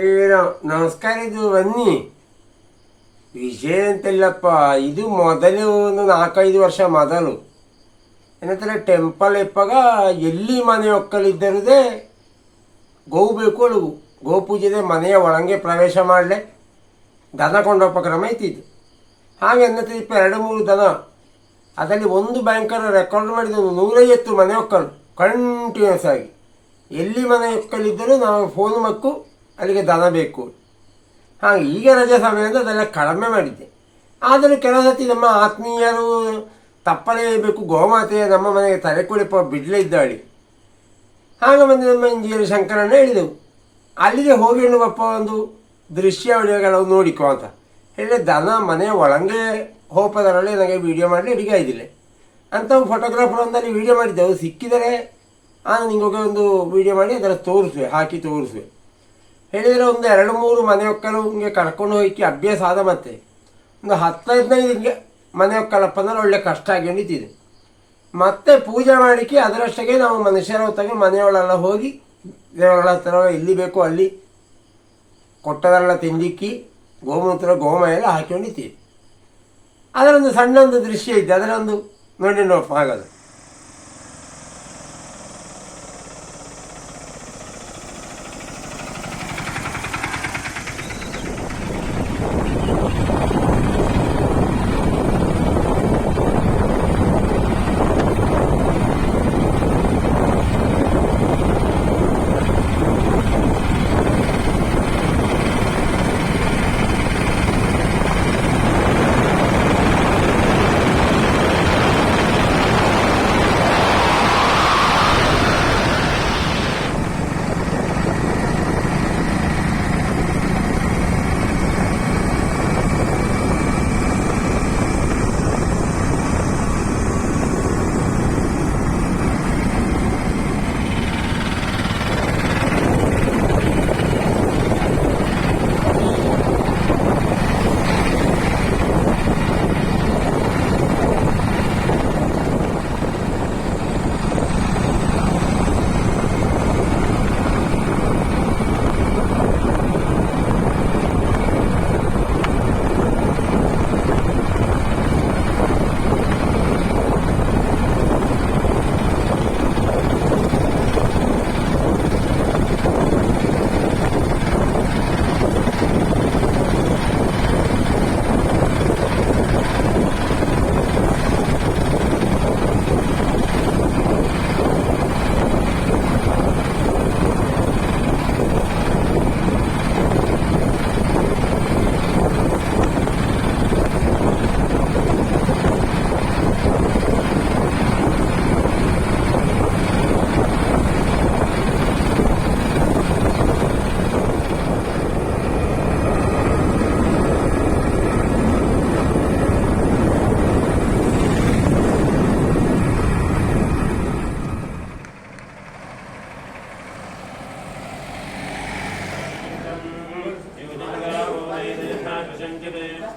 ಏನೋ ನಮಸ್ಕಾರ ಇದು ಬನ್ನಿ. ವಿಷಯ ಅಂತಿಲ್ಲಪ್ಪ, ಇದು ಮೊದಲು ಒಂದು ನಾಲ್ಕೈದು ವರ್ಷ ಮೊದಲು. ಏನಂತಾರೆ, ಟೆಂಪಲ್ ಇಪ್ಪಾಗ ಎಲ್ಲಿ ಮನೆ ಒಕ್ಕಲಿದ್ದರದೇ ಗೋ ಬೇಕು ಅಳುಗು ಗೋ ಪೂಜೆದೆ ಮನೆಯ ಒಳಗೆ ಪ್ರವೇಶ ಮಾಡಲೆ. ದನ ಕೊಂಡೊಪ್ಪ ಕ್ರಮ ಇದು ಹಾಗೆ ಅನ್ನತ್ತೆ, ಇಪ್ಪ ಎರಡು ಮೂರು ದನ. ಅದರಲ್ಲಿ ಒಂದು ಬ್ಯಾಂಕರ್ ರೆಕಾರ್ಡ್ ಮಾಡಿದ ಒಂದು ನೂರೈವತ್ತು ಮನೆ ಒಕ್ಕಲು ಕಂಟಿನ್ಯೂಸ್ ಆಗಿ. ಎಲ್ಲಿ ಮನೆ ಒಕ್ಕಲಿದ್ದರೂ ನಾವು ಫೋನ್ ಮಕ್ಕು ಅಲ್ಲಿಗೆ ದನ ಬೇಕು. ಹಾಗೆ ಈಗ ರಜೆ ಸಮಯದಿಂದ ಅದೆಲ್ಲ ಕಡಿಮೆ ಮಾಡಿದ್ದೆ. ಆದರೂ ಕೆಲವು ಸತಿ ನಮ್ಮ ಆತ್ಮೀಯರು ತಪ್ಪಲೇಬೇಕು ಗೋಮಾತೆ ನಮ್ಮ ಮನೆಗೆ ತಲೆ ಕುಳಿಪ ಬಿಡಲೇ ಇದ್ದಾಳೆ. ಆಗ ಬಂದು ನಮ್ಮ ಇಂಜಿನಿಯರ್ ಶಂಕರನ್ನು ಹೇಳಿದೆವು, ಅಲ್ಲಿಗೆ ಹೋಗಿ ಹೇಳುವಪ್ಪ ಒಂದು ದೃಶ್ಯಾವಳಿಗಳು ನೋಡಿಕೋ ಅಂತ. ಹೇಳಿ ದನ ಮನೆ ಒಳಗೆ ಹೋಪದರಲ್ಲಿ ನನಗೆ ವೀಡಿಯೋ ಮಾಡಲಿ ಅಡಿಗೆ ಆಯ್ದಿಲ್ಲ. ಫೋಟೋಗ್ರಾಫರ್ ಒಂದಲ್ಲಿ ವೀಡಿಯೋ ಮಾಡಿದ್ದೆವು. ಸಿಕ್ಕಿದರೆ ಆ ನಿಮಗೆ ಒಂದು ವೀಡಿಯೋ ಮಾಡಿ ಅದರ ತೋರಿಸುವೆ, ಹಾಕಿ ತೋರಿಸುವೆ. ಹೇಳಿದರೆ ಒಂದು ಎರಡು ಮೂರು ಮನೆ ಹಿಂಗೆ ಕರ್ಕೊಂಡು ಹೋಗಿ ಅಭ್ಯಾಸ ಆದ ಮತ್ತೆ. ಒಂದು ಹತ್ತೈದನೈದು ಹಿಂಗೆ ಮನೆ ಒಕ್ಕಲಪ್ಪ ಅಂದ್ರೆ ಒಳ್ಳೆ ಕಷ್ಟ ಆಗಿ ನಿಂತಿದೆ ಮತ್ತೆ ಪೂಜೆ ಮಾಡಿಕೆ ಅದರಷ್ಟಕ್ಕೆ ನಾವು ಮನುಷ್ಯರ ಹೊತ್ತಾಗಿ ಮನೆಯೊಳೆಲ್ಲ ಹೋಗಿ ದೇವಗಳ ಹತ್ರ ಎಲ್ಲಿ ಬೇಕೋ ಅಲ್ಲಿ ಕೊಟ್ಟದೆಲ್ಲ ತಿಂದಿಕ್ಕಿ ಗೋಮೂತ್ರ ಗೋಮ ಎಲ್ಲ ಅದರೊಂದು ಸಣ್ಣ ಒಂದು ದೃಶ್ಯ ಇದೆ. ಅದರೊಂದು ನೋಡಿ ನೋಡಪ್ಪ ಆಗದು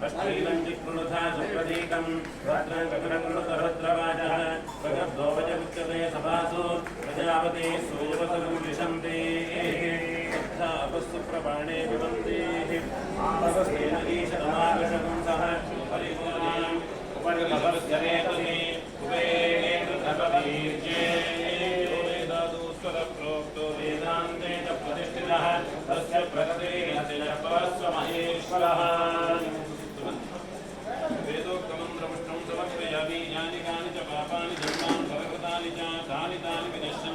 पश्चिमं जिक्रुणुथा सुप्रदीकं भद्रं कपिरकृणुतरुद्रवाजः भगद्वोपजमुच्यते सभासु प्रजापते सूर्यवसनं विशन्ति सुप्रपाणे विवन्ति तपस्तेन ईशतमाकर्षकं सह परिपूर्णाम् उपरिलभस्यरेतमे उपेर्जे प्रोक्तो वेदान्ते च प्रतिष्ठितः तस्य प्रगतिः पवस्व महेश्वरः Ali Dali with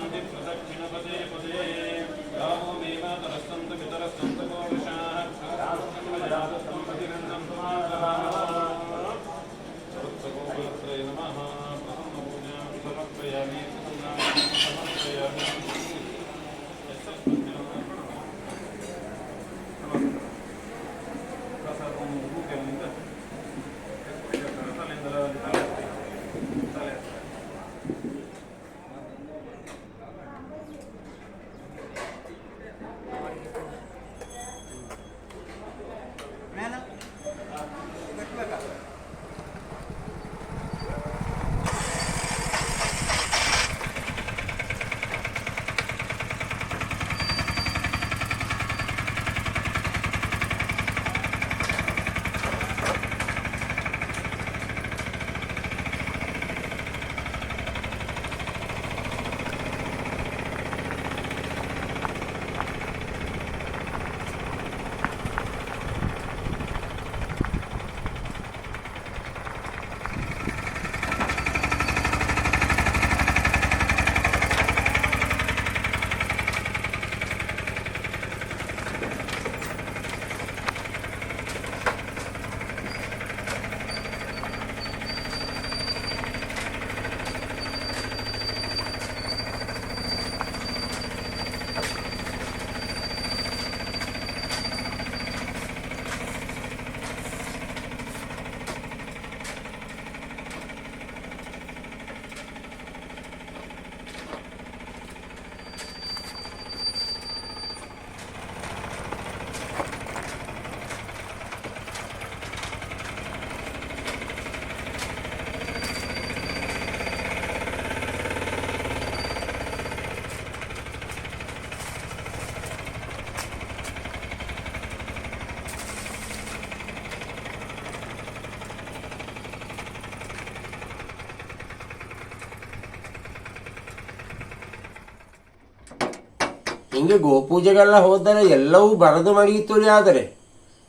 ಹಿಂಗೆ ಗೋಪೂಜೆಗೆಲ್ಲ ಹೋದರೆ ಎಲ್ಲವೂ ಬರದು ಮಡಗಿತ್ತುಳಿ ಆದರೆ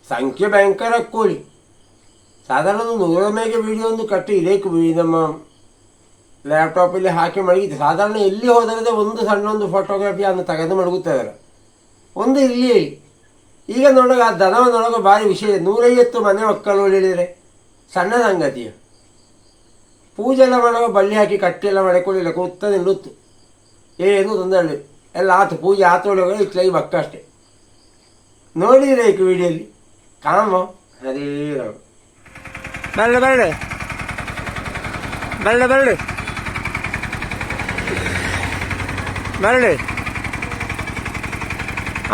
ಸಂಖ್ಯೆ ಭಯಂಕರ ಕೋಳಿ. ಸಾಧಾರಣ ನೂರ ಮೇಗೆ ವಿಡಿಯೋ ಒಂದು ಕಟ್ಟಿ ವಿ- ನಮ್ಮ ಲ್ಯಾಪ್ಟಾಪಲ್ಲಿ ಹಾಕಿ ಮಡಗಿತು ಸಾಧಾರಣ ಎಲ್ಲಿ ಹೋದರೆ ಒಂದು ಸಣ್ಣ ಒಂದು ಫೋಟೋಗ್ರಫಿ ಅನ್ನು ತೆಗೆದು ಮಡಗುತ್ತಿದ್ದಾರೆ ಒಂದು ಇಲ್ಲಿ ಈಗ ನೋಡೋಕೆ ಆ ದನವನ್ನೊಳಗೆ ಭಾರಿ ವಿಷಯ. ನೂರೈವತ್ತು ಮನೆ ಮಕ್ಕಳು ಹೇಳಿದರೆ ಸಣ್ಣ ಸಂಗತಿಯ. ಪೂಜೆ ಎಲ್ಲ ಮಾಡುವಾಗ ಬಳ್ಳಿ ಹಾಕಿ ಕಟ್ಟಿ ಎಲ್ಲ ಮಾಡಿಕೊಳ್ಳಿಲ್ಲ ಕೂತ ನಿಲ್ಲುತ್ತು. ಏನು ತೊಂದರೆ. ಎಲ್ಲ ಆತು ಪೂಜೆ ಆತು ಇತ್ತು ಈ ಬಕ್ಕ ಅಷ್ಟೇ. ನೋಡಿದ್ರೆ ಈ ವಿಡಿಯೋಲಿ. ಕಾಮ. ಅದೇ ರಾಮ ಬರಡೆ ಬರಡೆ ಬರಡೆ ಬರಡೆ ಬರಡೆ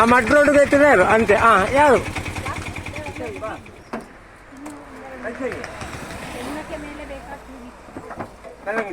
ಆ ಮಡ್ ರೋಡ್ಗೆ ಎತ್ತಿದ ಯಾರು ಅಂತೆ. ಆ ಯಾರು? ಹೆಣ್ಣಕ್ಕೆ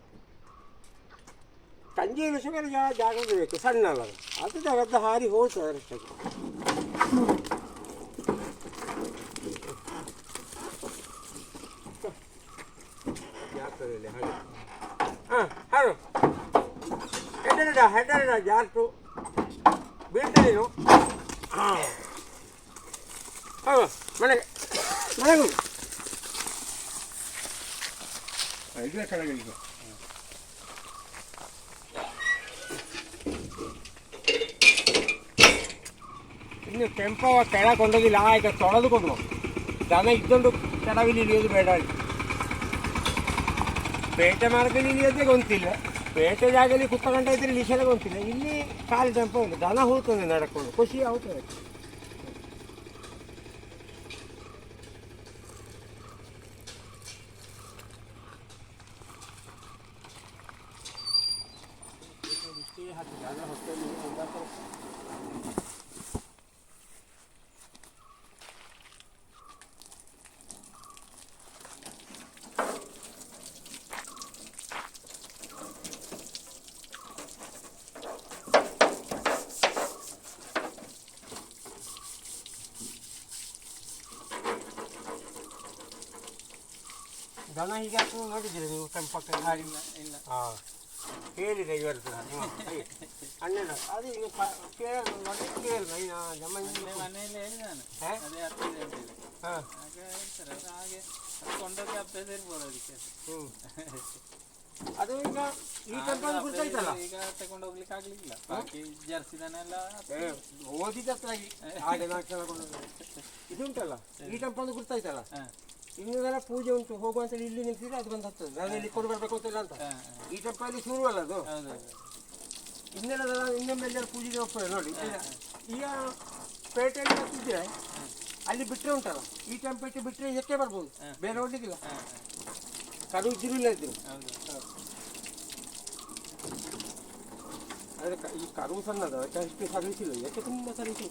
ಕಂಜಿ ಇಳಿಸುವಾಗ ಜಾಗ ಬೇಕು ಸಣ್ಣ ಅಲ್ಲ ಅದು. ಜಗತ್ತ ಹಾರಿ ಹೋಗ್ತದೆ ಅಷ್ಟಕ್ಕೆ ಹಾಂ ಹಾಂ ಹೆಡ್ಡಡ ಹೆಡ್ಡಡ ಜಾಸ್ತು ಬೀಳ್ತಾ ನೀನು ಹಾಂ. ಹೌದು ಮನೆಗೆ ಮನೆಗೆ ಹೋಗು. ಆ, ಇನ್ನು ಕೆಂಪವ ಕೆಳ ಕೊಂಡೋಗಿಲ್ಲ ಆಯ್ತು ತೊಳೆದುಕೊಂಡು ದನ ಇದ್ದೊಂದು ಕೆಳವಿಲಿ ಇಳಿಯೋದು ಬೇಡ ಆಯ್ತು ಪೇಟೆ ಮಾರ್ಗದಲ್ಲಿ ಇಳಿಯೋದೇ ಗೊಂತಿಲ್ಲ ಪೇಟೆ ಜಾಗದಲ್ಲಿ ಕುತ್ತಗಂಟ ಇದ್ರೆ ಇಳಿಸೋದೇ ಗೊಂತಿಲ್ಲ ಇಲ್ಲಿ ಕಾಲು ಟೆಂಪೋ ಇಲ್ಲ ದನ ಹೋಗ್ತದೆ ನಡ್ಕೊಂಡು ಖುಷಿ ಆಗ್ತದೆ ದನ ಹೀಗೆ ಹಾಕೊಂಡು ನೋಡಿದ್ದೀರಿ ನೀವು ಟೆಂಪಕ್ಕೆ ಗಾಡಿ ಇಲ್ಲ ಹಾಂ. ಹೇಳಿದೆ ಇವತ್ತು. ಅಣ್ಣನ ಅದು ಈಗ ಕೇಳ ನೋಡಿ ಈಗ ನಮ್ಮ ಮನೆಯಲ್ಲಿ ಹೇಳಿ ನಾನು? ಅದೇ ಹತ್ತಿದೆ ಅಂತ ಹೇಳಿ. ಹಾಂ. ಆಗ ಹೇಳ್ತಾರೆ ಅದು ಹಾಗೆ ಕೊಂಡೋಗಿ ಅಭ್ಯಾಸ ಇರ್ಬೋದು ಅದಕ್ಕೆ. ಹ್ಞೂ ಅದು ಈಗ ಈ ಆಗ ಗುರ್ತಾಯ್ತಲ್ಲ? ಈಗ ತಗೊಂಡು ಹೋಗ್ಲಿಕ್ಕೆ ಆಗ್ಲಿಕ್ಕಿಲ್ಲ ಬಾಕಿ ಜರ್ಸಿ ದನೆಲ್ಲ ಓದಿದ ಹಾಗೆ ನಾಲ್ಕು ಇದು ಉಂಟಲ್ಲ ಈ ಟೆಂಪಲ್ ಗುರ್ತಾಯ್ತಲ್ಲ? ಹಾ, ಇನ್ನೊಂದೆಲ್ಲ ಪೂಜೆ ಉಂಟು ಹೋಗುವಂತ ಇಲ್ಲಿ ನಿಲ್ಸಿದ್ರೆ ಅದು ಬಂದು ಹತ್ತದ ನಾನು ಇಲ್ಲಿ ಕೊಡು ಬರ್ಬೇಕು ಅಂತಿಲ್ಲ ಅಂತ ಹಾ, ಈ ಟೆಂಪಲ್ ಶುರು ಅಲ್ಲ ಅದು ಹಾ. ಹೌದೌದು ಇನ್ನೆಲ್ಲ ಇನ್ನೊಮ್ಮೆ ಎಲ್ಲರೂ ಪೂಜೆಗೆ ಹೋಗ್ತಾರೆ ನೋಡಿ ಈಗ ಪೇಟೆಯಲ್ಲಿ ಬರ್ತಿದ್ರೆ ಅಲ್ಲಿ ಬಿಟ್ಟರೆ ಉಂಟಲ್ಲ ಈ ಟೆಂಪಲ್ ಬಿಟ್ಟರೆ ಇದಕ್ಕೆ ಬರ್ಬೋದು ಬೇರೆ ಹೋಗ್ಲಿಕ್ಕಿಲ್ಲ ಹಾ, ಕರು ಜಿರುಲ್ಲ ಇದ್ರು ಹಾ. ಹೌದು ಆದರೆ ಕ- ಈ ಕರು ಸಣ್ಣದು ಅದಕ್ಕೆ ಅಷ್ಟು ಸರ್ವಿಸ್ ಇಲ್ಲ ಇದಕ್ಕೆ ತುಂಬ ಸರ್ವಿಸ್